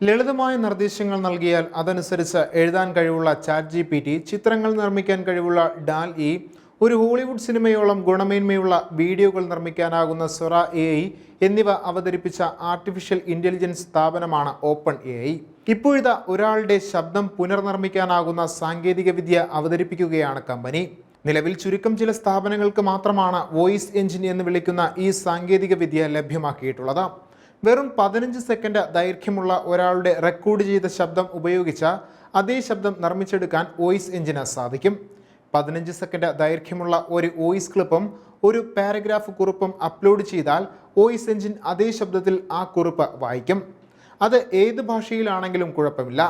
ലളിതമായ നിർദ്ദേശങ്ങൾ നൽകിയാൽ അതനുസരിച്ച് എഴുതാൻ കഴിവുള്ള ചാറ്റ് ജി പി ടി ചിത്രങ്ങൾ നിർമ്മിക്കാൻ കഴിവുള്ള ഡാൽ ഇ ഒരു ഹോളിവുഡ് സിനിമയോളം ഗുണമേന്മയുള്ള വീഡിയോകൾ നിർമ്മിക്കാനാകുന്ന സൊറ എ ഐ എന്നിവ അവതരിപ്പിച്ച ആർട്ടിഫിഷ്യൽ ഇന്റലിജൻസ് സ്ഥാപനമാണ് ഓപ്പൺ എ ഐ. ഇപ്പോഴിതാ ഒരാളുടെ ശബ്ദം പുനർനിർമ്മിക്കാനാകുന്ന സാങ്കേതികവിദ്യ അവതരിപ്പിക്കുകയാണ് കമ്പനി. നിലവിൽ ചുരുക്കം ചില സ്ഥാപനങ്ങൾക്ക് മാത്രമാണ് വോയിസ് എഞ്ചിൻ എന്ന് വിളിക്കുന്ന ഈ സാങ്കേതികവിദ്യ ലഭ്യമാക്കിയിട്ടുള്ളത്. വെറും പതിനഞ്ച് സെക്കൻഡ് ദൈർഘ്യമുള്ള ഒരാളുടെ റെക്കോർഡ് ചെയ്ത ശബ്ദം ഉപയോഗിച്ച അതേ ശബ്ദം നിർമ്മിച്ചെടുക്കാൻ വോയിസ് എഞ്ചിന് സാധിക്കും. പതിനഞ്ച് സെക്കൻഡ് ദൈർഘ്യമുള്ള ഒരു വോയിസ് ക്ലിപ്പും ഒരു പാരഗ്രാഫ് കുറിപ്പും അപ്ലോഡ് ചെയ്താൽ വോയിസ് എഞ്ചിൻ അതേ ശബ്ദത്തിൽ ആ കുറിപ്പ് വായിക്കും. അത് ഏത് ഭാഷയിലാണെങ്കിലും കുഴപ്പമില്ല.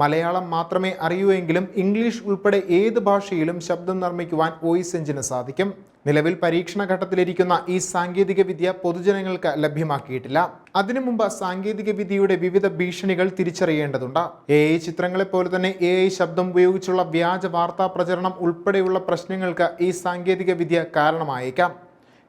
മലയാളം മാത്രമേ അറിയൂ എങ്കിലും ഇംഗ്ലീഷ് ഉൾപ്പെടെ ഏത് ഭാഷയിലും ശബ്ദം നിർമ്മിക്കുവാൻ വോയിസ് എഞ്ചിന് സാധിക്കും. നിലവിൽ പരീക്ഷണ ഘട്ടത്തിലിരിക്കുന്ന ഈ സാങ്കേതിക വിദ്യ പൊതുജനങ്ങൾക്ക് ലഭ്യമാക്കിയിട്ടില്ല. അതിനു മുമ്പ് സാങ്കേതിക വിദ്യയുടെ വിവിധ ഭീഷണികൾ തിരിച്ചറിയേണ്ടതുണ്ട്. എ ഐ ചിത്രങ്ങളെ പോലെ തന്നെ എ ഐ ശബ്ദം ഉപയോഗിച്ചുള്ള വ്യാജ വാർത്താ പ്രചരണം ഉൾപ്പെടെയുള്ള പ്രശ്നങ്ങൾക്ക് ഈ സാങ്കേതിക വിദ്യ കാരണമായേക്കാം.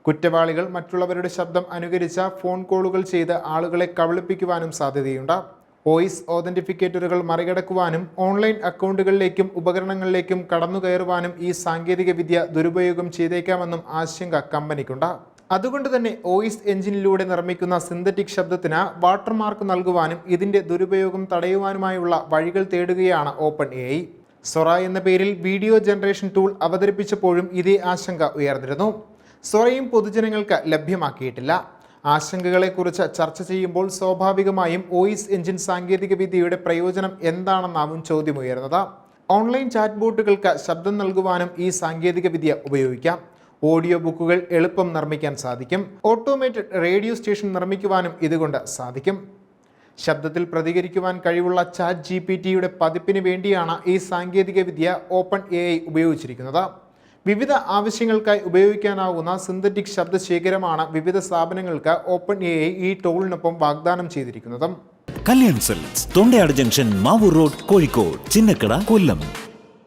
കുറ്റവാളികൾ മറ്റുള്ളവരുടെ ശബ്ദം അനുകരിച്ച ഫോൺ കോളുകൾ ചെയ്ത് ആളുകളെ കബളിപ്പിക്കുവാനും സാധ്യതയുണ്ട്. വോയിസ് ഓതന്റിഫിക്കേറ്ററുകൾ മറികടക്കുവാനും ഓൺലൈൻ അക്കൗണ്ടുകളിലേക്കും ഉപകരണങ്ങളിലേക്കും കടന്നുകയറുവാനും ഈ സാങ്കേതിക വിദ്യ ദുരുപയോഗം ചെയ്തേക്കാമെന്നും ആശങ്ക കമ്പനിക്കുണ്ട്. അതുകൊണ്ട് തന്നെ ഓയിസ് എഞ്ചിനിലൂടെ നിർമ്മിക്കുന്ന സിന്തറ്റിക് ശബ്ദത്തിന് വാട്ടർമാർക്ക് നൽകുവാനും ഇതിന്റെ ദുരുപയോഗം തടയുവാനുമായുള്ള വഴികൾ തേടുകയാണ് ഓപ്പൺ എ ഐ സൊറ എന്ന പേരിൽ വീഡിയോ ജനറേഷൻ ടൂൾ അവതരിപ്പിച്ചപ്പോഴും ഇതേ ആശങ്ക ഉയർന്നിരുന്നു. സൊറയും പൊതുജനങ്ങൾക്ക് ലഭ്യമാക്കിയിട്ടില്ല. ആശങ്കകളെക്കുറിച്ച് ചർച്ച ചെയ്യുമ്പോൾ സ്വാഭാവികമായും വോയിസ് എഞ്ചിൻ സാങ്കേതികവിദ്യയുടെ പ്രയോജനം എന്താണെന്നാവും ചോദ്യമുയർന്നത് ഓൺലൈൻ ചാറ്റ് ബോട്ടുകൾക്ക് ശബ്ദം നൽകുവാനും ഈ സാങ്കേതികവിദ്യ ഉപയോഗിക്കാം. ഓഡിയോ ബുക്കുകൾ എളുപ്പം നിർമ്മിക്കാൻ സാധിക്കും. ഓട്ടോമേറ്റഡ് റേഡിയോ സ്റ്റേഷൻ നിർമ്മിക്കുവാനും ഇതുകൊണ്ട് സാധിക്കും. ശബ്ദത്തിൽ പ്രതികരിക്കുവാൻ കഴിവുള്ള ചാറ്റ് ജി പി ടിയുടെ പതിപ്പിന് വേണ്ടിയാണ് ഈ സാങ്കേതികവിദ്യ ഓപ്പൺ എ ഐ ഉപയോഗിച്ചിരിക്കുന്നത്. വിവിധ ആവശ്യങ്ങൾക്കായി ഉപയോഗിക്കാനാവുന്ന സിന്തറ്റിക് ശബ്ദശേഖരമാണ് വിവിധ സ്ഥാപനങ്ങൾക്ക് ഓപ്പൺ എ ഈ ടൂളിനൊപ്പം വാഗ്ദാനം ചെയ്തിരിക്കുന്നതും. കല്യാൺ സെൽസ് തൊണ്ടയാട് ജംഗ്ഷൻ മാവൂർ റോഡ് കോഴിക്കോട് ചിന്നക്കട കൊല്ലം.